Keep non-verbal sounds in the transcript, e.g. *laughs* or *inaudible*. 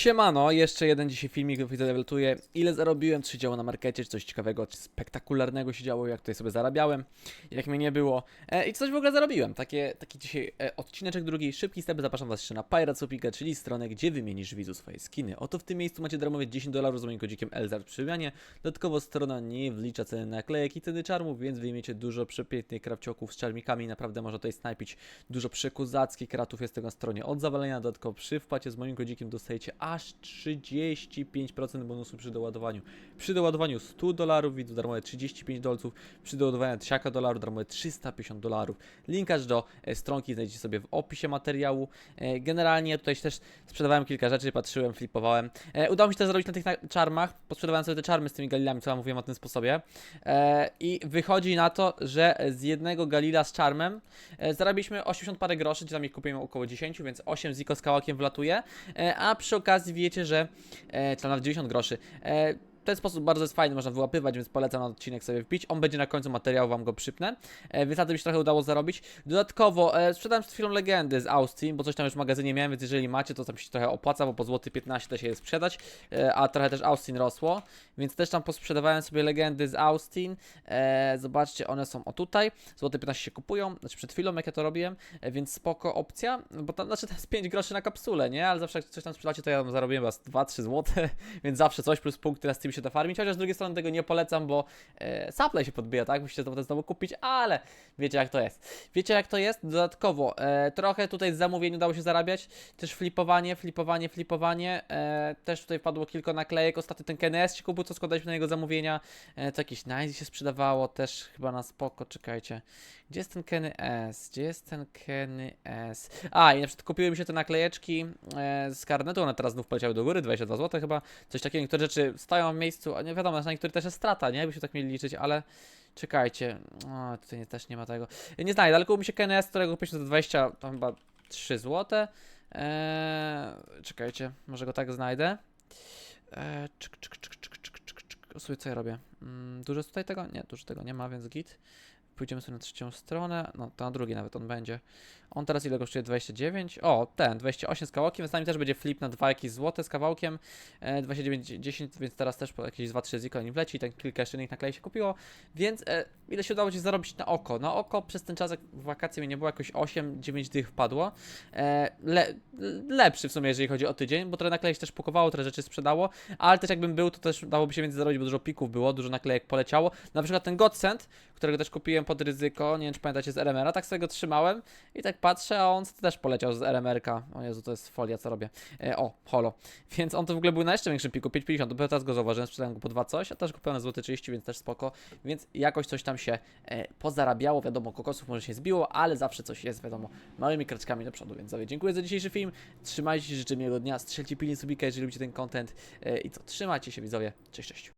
Siemano, jeszcze jeden dzisiaj filmik, widzę, dewelotuję. Ile zarobiłem, czy działo na markecie, czy coś ciekawego, czy spektakularnego się działo, jak tutaj sobie zarabiałem, jak mnie nie było. E, I coś w ogóle zarobiłem. Takie, taki dzisiaj e, odcineczek drugi, szybki step, zapraszam was jeszcze na Pirates Opiga, czyli stronę, gdzie wymienisz widzu swoje skiny. Oto w tym miejscu macie darmowe 10 dolarów z moim kodzikiem Elzar przy wymianie. Dodatkowo strona nie wlicza ceny naklejek i ceny czarmów, więc wyjmiecie dużo przepięknych krawcioków z czarmikami. Naprawdę można tutaj snajpić dużo przekuzackich kratów jest tego na stronie od zawalenia. Dodatkowo przy wpłacie z moim kodzikiem dostajecie aż 35% bonusu przy doładowaniu. Przy doładowaniu 100 dolarów, widzów darmowe 35 dolców, przy doładowaniu 1000 dolarów darmowe 350 dolarów. Linkarz do e, stronki znajdziecie sobie w opisie materiału. E, Generalnie tutaj też sprzedawałem kilka rzeczy, patrzyłem, flipowałem. E, Udało mi się to zrobić na tych czarmach. Posprzedawałem sobie te czarmy z tymi galilami, co wam mówiłem o tym sposobie. I wychodzi na to, że z jednego galila z czarmem zarobiliśmy 80 parę groszy, czy tam ich kupiłem około 10, więc 8 ziko z kawałkiem wlatuje. A przy okazji wiecie, że e, tam nawet 90 groszy. E, ten sposób bardzo jest fajny, można wyłapywać, więc polecam na odcinek sobie wbić. On będzie na końcu materiału, wam go przypnę. E, więc na tym się trochę udało zarobić. Dodatkowo e, sprzedałem przed chwilą legendy z Austrii, bo coś tam już w magazynie miałem, więc jeżeli macie, to tam się trochę opłaca, bo po złoty 15 da się je sprzedać, e, a trochę też Austin rosło, więc też tam posprzedawałem sobie legendy z Austin. E, zobaczcie, one są o tutaj. Złote 15 się kupują, znaczy przed chwilą jak ja to robiłem, e, więc spoko opcja, bo tam, znaczy to jest 5 groszy na kapsulę, nie? Ale zawsze jak coś tam sprzedacie, to ja tam zarobiłem was 2-3 złote, *laughs* więc zawsze coś plus punkty na Steam się da farmić, chociaż z drugiej strony tego nie polecam, bo e, supply się podbija, tak? Musicie to potem znowu kupić, ale wiecie jak to jest. Wiecie jak to jest? Dodatkowo, e, trochę tutaj z zamówień udało się zarabiać, też flipowanie, flipowanie, flipowanie, e, też tutaj wpadło kilka naklejek, ostatnio ten KNS się kupił, co składaliśmy na jego zamówienia, e, to jakieś Nice się sprzedawało, też chyba na spoko, czekajcie. Gdzie jest ten Kenny S? Gdzie jest ten Kenny S? A, i na przykład kupiły mi się te naklejeczki e, z karnetu, one teraz znów poleciały do góry, 22 zł chyba, coś takiego, niektóre rzeczy stoją w miejscu, a nie wiadomo, na niektórych też jest strata, nie? Byśmy tak mieli liczyć, ale czekajcie, o, tutaj nie, też nie ma tego. Nie znajdę, ale kupił mi się KNS, którego kupiłem za 20, to chyba 3 zł. Eee, czekajcie, może go tak znajdę. Eee, czyk, czyk, czyk, czyk, czyk, czyk. O, Słuchaj, co ja robię? Mm, dużo tutaj tego? Nie, dużo tego nie ma, więc git. Pójdziemy sobie na trzecią stronę. No, to na drugiej nawet on będzie. On teraz ile kosztuje? 29? O, ten, 28 z kawałkiem, z nami też będzie flip na dwa jakieś złote z kawałkiem. E, 29, 10, więc teraz też po jakieś 2-3 ziko nie wleci. Ten kilka jeszcze innych naklei się kupiło. Więc e, ile się udało Ci zarobić na oko? Na oko przez ten czas, jak w wakacje mi nie było, jakoś 8-9 dych wpadło. E, le, lepszy w sumie, jeżeli chodzi o tydzień, bo trochę naklejek też pukowało, trochę rzeczy sprzedało, ale też jakbym był, to też dałoby się więcej zarobić, bo dużo pików było, dużo naklejek poleciało. Na przykład ten Godsend, którego też kupiłem pod ryzyko, nie wiem czy pamiętacie z RMR-a, tak sobie go trzymałem i tak patrzę, a on też poleciał z RMR-ka. O Jezu, to jest folia, co robię. E, o, holo. *laughs* Więc on to w ogóle był na jeszcze większym piku, 5,50, dopiero teraz go zauważyłem, sprzedałem go po 2 coś, a też kupiłem na złote 30, więc też spoko, więc jakoś coś tam się e, pozarabiało, wiadomo, kokosów może się zbiło, ale zawsze coś jest, wiadomo, małymi kraczkami do przodu, więc sobie dziękuję za dzisiejszy film, trzymajcie się, życzę miłego dnia, strzelcie pilnie subika, jeżeli lubicie ten content e, i co, trzymajcie się widzowie, cześć, cześć.